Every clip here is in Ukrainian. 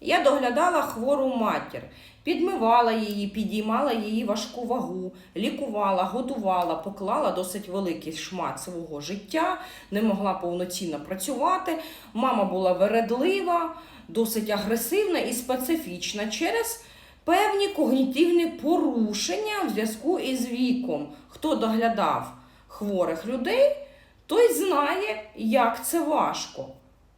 Я доглядала хвору матір, підмивала її, підіймала її важку вагу, лікувала, годувала, поклала досить великий шмат свого життя, не могла повноцінно працювати. Мама була вередлива, досить агресивна і специфічна через певні когнітивні порушення в зв'язку із віком. Хто доглядав хворих людей, той знає, як це важко.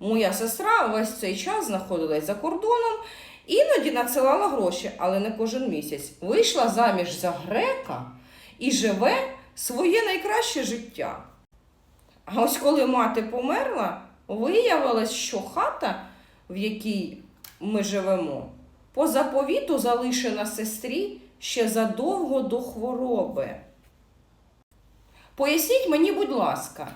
Моя сестра весь цей час знаходилась за кордоном, іноді надсилала гроші, але не кожен місяць. Вийшла заміж за грека і живе своє найкраще життя. А ось коли мати померла, виявилось, що хата, в якій ми живемо, по заповіту залишена сестрі ще задовго до хвороби. Поясніть мені, будь ласка,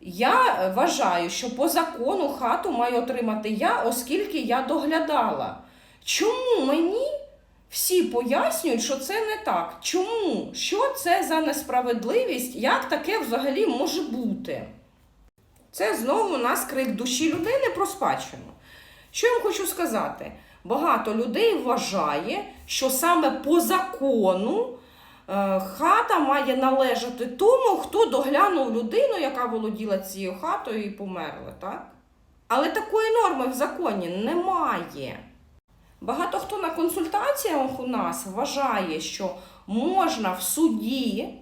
я вважаю, що по закону хату маю отримати я, оскільки я доглядала. Чому мені всі пояснюють, що це не так? Чому? Що це за несправедливість? Як таке взагалі може бути? Це знову у нас крик душі людини про спадщину. Що я вам хочу сказати? Багато людей вважає, що саме по закону хата має належати тому, хто доглянув людину, яка володіла цією хатою і померла, так? Але такої норми в законі немає. Багато хто на консультаціях у нас вважає, що можна в суді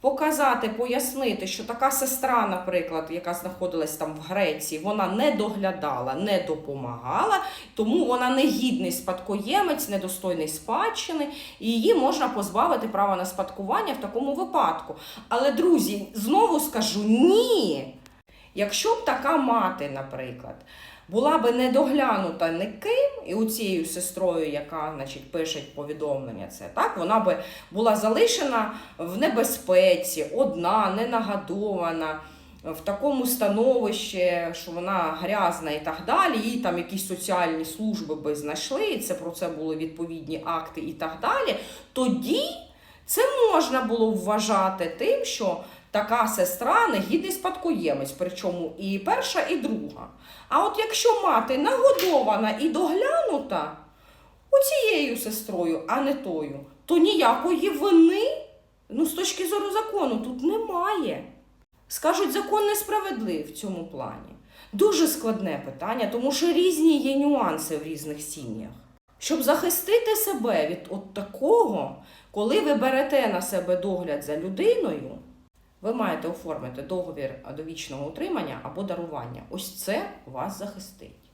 показати, пояснити, що така сестра, наприклад, яка знаходилась там в Греції, вона не доглядала, не допомагала, тому вона не гідний спадкоємець, недостойний спадщини, і її можна позбавити права на спадкування в такому випадку. Але, друзі, знову скажу ні. Якщо б така мати, наприклад, була би не доглянута ніким, і оцією сестрою, яка значить, пише повідомлення, це так, вона би була залишена в небезпеці, одна, ненагадована, в такому становищі, що вона грязна і так далі, їй там якісь соціальні служби би знайшли, і це про це були відповідні акти і так далі, тоді це можна було вважати тим, що така сестра негідний спадкоємець, причому і перша, і друга. А от якщо мати нагодована і доглянута оцією сестрою, а не тою, то ніякої вини, ну, з точки зору закону, тут немає. Скажуть, закон несправедливий в цьому плані. Дуже складне питання, тому що різні є нюанси в різних сім'ях. Щоб захистити себе від от такого, коли ви берете на себе догляд за людиною, ви маєте оформити договір довічного утримання або дарування. Ось це вас захистить.